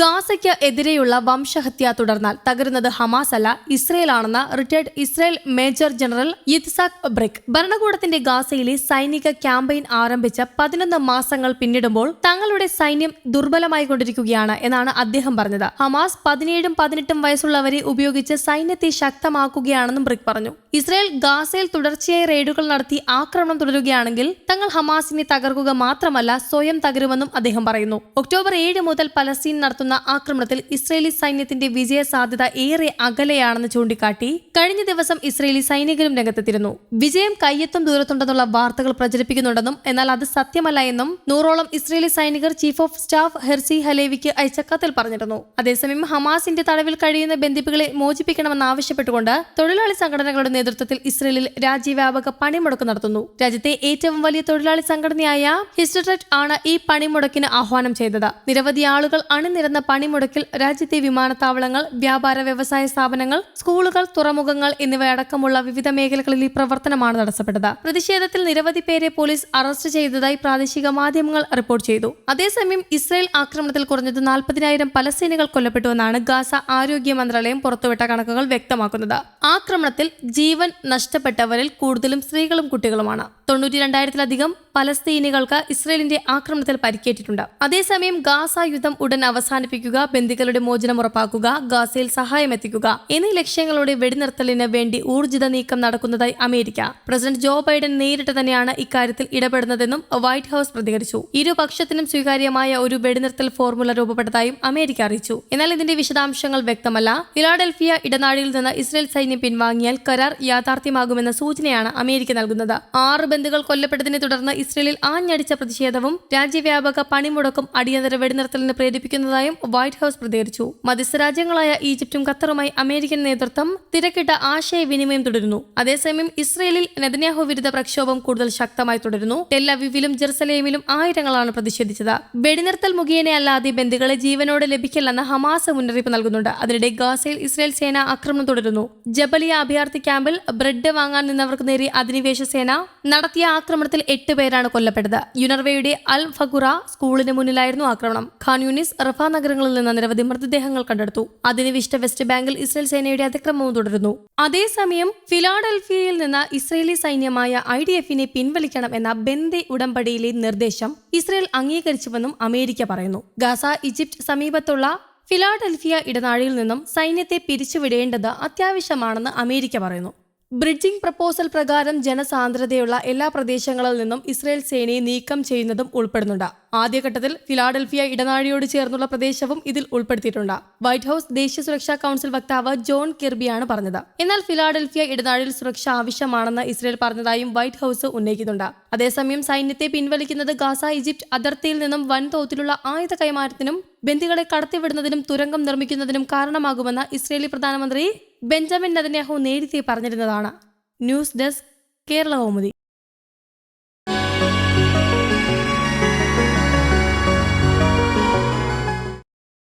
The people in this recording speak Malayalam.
ഗാസയ്ക്ക് എതിരെയുള്ള വംശഹത്യ തുടർന്നാൽ തകരുന്നത് ഹമാസ് അല്ല ഇസ്രയേലാണെന്ന് retired Israel major general Yitzhak Brik. ഭരണകൂടത്തിന്റെ ഗാസയിലെ സൈനിക ക്യാമ്പയിൻ ആരംഭിച്ച പതിനൊന്ന് മാസങ്ങൾ പിന്നിടുമ്പോൾ തങ്ങളുടെ സൈന്യം ദുർബലമായിക്കൊണ്ടിരിക്കുകയാണ് എന്നാണ് അദ്ദേഹം പറഞ്ഞത്. ഹമാസ് പതിനേഴും പതിനെട്ടും വയസ്സുള്ളവരെ ഉപയോഗിച്ച് സൈന്യത്തെ ശക്തമാക്കുകയാണെന്നും ബ്രിക് പറഞ്ഞു. ഇസ്രയേൽ ഗാസയിൽ തുടർച്ചയായി റെയ്ഡുകൾ നടത്തി ആക്രമണം തുടരുകയാണെങ്കിൽ തങ്ങൾ ഹമാസിനെ തകർക്കുക മാത്രമല്ല സ്വയം തകരുമെന്നും അദ്ദേഹം പറയുന്നു. ഒക്ടോബർ ഏഴ് മുതൽ പലസ്തീൻ നടത്തുന്ന ആക്രമണത്തിൽ ഇസ്രയേലി സൈന്യത്തിന്റെ വിജയ സാധ്യത ഏറെ അകലെയാണെന്ന് ചൂണ്ടിക്കാട്ടി കഴിഞ്ഞ ദിവസം ഇസ്രയേലി സൈനികരും രംഗത്തെത്തിയിരുന്നു. വിജയം കയ്യെത്തും ദൂരത്തുണ്ടെന്നുള്ള വാർത്തകൾ പ്രചരിപ്പിക്കുന്നുണ്ടെന്നും എന്നാൽ അത് സത്യമല്ല എന്നും നൂറോളം ഇസ്രയേലി സൈനികർ ചീഫ് ഓഫ് സ്റ്റാഫ് ഹെർസി ഹലേവിക്ക് അയച്ച കത്തിൽ പറഞ്ഞിരുന്നു. അതേസമയം ഹമാസിന്റെ തടവിൽ കഴിയുന്ന ബന്ധിപ്പുകളെ മോചിപ്പിക്കണമെന്നാവശ്യപ്പെട്ടുകൊണ്ട് തൊഴിലാളി സംഘടനകളുടെ നേതൃത്വത്തിൽ ഇസ്രയേലിൽ രാജ്യവ്യാപക പണിമുടക്ക് നടത്തുന്നു. രാജ്യത്തെ ഏറ്റവും വലിയ തൊഴിലാളി സംഘടനയായ ഹിസ്റ്റററ്റ് ആണ് ഈ പണിമുടക്കിന് ആഹ്വാനം ചെയ്തത്. നിരവധി ആളുകൾ അണിനിരന്ന പണിമുടക്കിൽ രാജ്യത്തെ വിമാനത്താവളങ്ങൾ വ്യാപാര വ്യവസായ സ്ഥാപനങ്ങൾ സ്കൂളുകൾ തുറമുഖങ്ങൾ എന്നിവയടക്കമുള്ള വിവിധ മേഖലകളിൽ ഈ പ്രവർത്തനമാണ് തടസ്സപ്പെട്ടത്. പ്രതിഷേധത്തിൽ നിരവധി പേരെ പോലീസ് അറസ്റ്റ് ചെയ്തതായി പ്രാദേശിക മാധ്യമങ്ങൾ റിപ്പോർട്ട് ചെയ്തു. അതേസമയം ഇസ്രായേൽ ആക്രമണത്തിൽ കുറഞ്ഞത് നാൽപ്പതിനായിരം പലസ്തീനികൾ കൊല്ലപ്പെട്ടുവെന്നാണ് ഗാസ ആരോഗ്യ മന്ത്രാലയം പുറത്തുവിട്ട കണക്കുകൾ വ്യക്തമാക്കുന്നത്. ആക്രമണത്തിൽ ജീവൻ നഷ്ടപ്പെട്ടവരിൽ കൂടുതലും സ്ത്രീകളും കുട്ടികളുമാണ്. തൊണ്ണൂറ്റി രണ്ടായിരത്തിലധികം പലസ്തീനികൾക്ക് ഇസ്രയേലിന്റെ ആക്രമണത്തിൽ പരിക്കേറ്റിട്ടുണ്ട്. അതേസമയം ഗാസ യുദ്ധം ഉടൻ അവസാനിപ്പിക്കുക ബന്ദികളുടെ മോചനം ഉറപ്പാക്കുക ഗാസയിൽ സഹായം എത്തിക്കുക എന്നീ ലക്ഷ്യങ്ങളോടെ വെടിനിർത്തലിന് വേണ്ടി ഊർജിത നീക്കം നടക്കുന്നതായി അമേരിക്ക. പ്രസിഡന്റ് ജോ ബൈഡൻ നേരിട്ട് തന്നെയാണ് ഇക്കാര്യത്തിൽ ഇടപെടുന്നതെന്നും വൈറ്റ് ഹൌസ് പ്രതികരിച്ചു. ഇരുപക്ഷത്തിനും സ്വീകാര്യമായ ഒരു വെടിനിർത്തൽ ഫോർമുല രൂപപ്പെട്ടതായും അമേരിക്ക അറിയിച്ചു. എന്നാൽ ഇതിന്റെ വിശദാംശങ്ങൾ വ്യക്തമല്ല. ഫിലാഡൽഫിയ ഇടനാഴിയിൽ നിന്ന് ഇസ്രയേൽ സൈന്യം പിൻവാങ്ങിയാൽ കരാർ യാഥാർത്ഥ്യമാകുമെന്ന സൂചനയാണ് അമേരിക്ക നൽകുന്നത്. ആറ് ബന്ധുക്കൾ കൊല്ലപ്പെട്ടതിനെ തുടർന്ന് ഇസ്രയേലിൽ ആഞ്ഞടിച്ച പ്രതിഷേധവും രാജ്യവ്യാപക പണിമുടക്കും അടിയന്തര വെടിനിർത്തലിന് പ്രേരിപ്പിക്കുന്നതായും വൈറ്റ് ഹൌസ് പ്രതികരിച്ചു. മധ്യസ്ഥ രാജ്യങ്ങളായ ഈജിപ്തും ഖത്തറുമായി അമേരിക്കൻ നേതൃത്വം തിരക്കിട്ട ആശയവിനിമയം തുടരുന്നു. അതേസമയം ഇസ്രയേലിൽ നെതന്യാഹു വിരുദ്ധ പ്രക്ഷോഭം കൂടുതൽ ശക്തമായി തുടരുന്നു. ടെല്ലവിവിലും ജെറുസലേമിലും ആയിരങ്ങളാണ് പ്രതിഷേധിച്ചത്. വെടിനിർത്തൽ മുഖേന അല്ലാതെ ബന്ധുക്കളെ ജീവനോടെ ലഭിക്കില്ലെന്ന ഹമാസ് മുന്നറിയിപ്പ് നൽകുന്നുണ്ട്. അതിനിടെ ഗാസയിൽ ഇസ്രയേൽ സേന ആക്രമണം തുടരുന്നു. ജബലിയ അഭയാർത്ഥി ക്യാമ്പിൽ ബ്രെഡ് വാങ്ങാൻ നിന്നവർക്ക് നേരെ അധിനിവേശ സേന നടത്തിയ ആക്രമണത്തിൽ എട്ട് പേരാണ് കൊല്ലപ്പെട്ടത്. യുനർവയുടെ അൽ ഫഗുറ സ്കൂളിന് മുന്നിലായിരുന്നു ആക്രമണം. ഖാൻ യൂണിസ് റഫ നഗരങ്ങളിൽ നിന്ന് നിരവധി മൃതദേഹങ്ങൾ കണ്ടെടുത്തു. അധിനിവിഷ്ട വെസ്റ്റ് ബാങ്കിൽ ഇസ്രായേൽ സേനയുടെ അതിക്രമവും തുടരുന്നു. അതേസമയം ഫിലാഡൽഫിയയിൽ നിന്ന് ഇസ്രയേലി സൈന്യമായ ഐ ഡി എഫിനെ പിൻവലിക്കണം എന്ന ബെന്ദെ ഉടമ്പടിയിലെ നിർദ്ദേശം ഇസ്രയേൽ അംഗീകരിച്ചുവെന്നും അമേരിക്ക പറയുന്നു. ഗാസ ഈജിപ്റ്റ് സമീപത്തുള്ള ഫിലാഡൽഫിയ ഇടനാഴിയിൽ നിന്നും സൈന്യത്തെ പിരിച്ചുവിടേണ്ടത് അത്യാവശ്യമാണെന്ന് അമേരിക്ക പറയുന്നു. ബ്രിഡ്ജിംഗ് പ്രപ്പോസൽ പ്രകാരം ജനസാന്ദ്രതയുള്ള എല്ലാ പ്രദേശങ്ങളിൽ നിന്നും ഇസ്രയേൽ സേനയെ നീക്കം ചെയ്യുന്നതും ഉൾപ്പെടുന്നുണ്ട്. ആദ്യഘട്ടത്തിൽ ഫിലാഡൽഫിയ ഇടനാഴിയോട് ചേർന്നുള്ള പ്രദേശവും ഇതിൽ ഉൾപ്പെടുത്തിയിട്ടുണ്ട്. വൈറ്റ് ഹൌസ് ദേശീയ സുരക്ഷാ കൌൺസിൽ വക്താവ് ജോൺ കിർബിയാണ് പറഞ്ഞത്. എന്നാൽ ഫിലാഡൽഫിയ ഇടനാഴിയിൽ സുരക്ഷ ആവശ്യമാണെന്ന് ഇസ്രയേൽ പറഞ്ഞതായും വൈറ്റ് ഹൌസ് ഉന്നയിക്കുന്നുണ്ട്. അതേസമയം സൈന്യത്തെ പിൻവലിക്കുന്നത് ഗാസ ഈജിപ്റ്റ് അതിർത്തിയിൽ നിന്നും വൻതോതിലുള്ള ആയുധ കൈമാറ്റത്തിനും ബന്ദികളെ കടത്തിവിടുന്നതിനും തുരങ്കം നിർമ്മിക്കുന്നതിനും കാരണമാകുമെന്ന് ഇസ്രയേലി പ്രധാനമന്ത്രി ബെഞ്ചമിൻ നദന്യാഹു നേരത്തെ പറഞ്ഞിരുന്നതാണ്. News desk Kerala Kaumudi.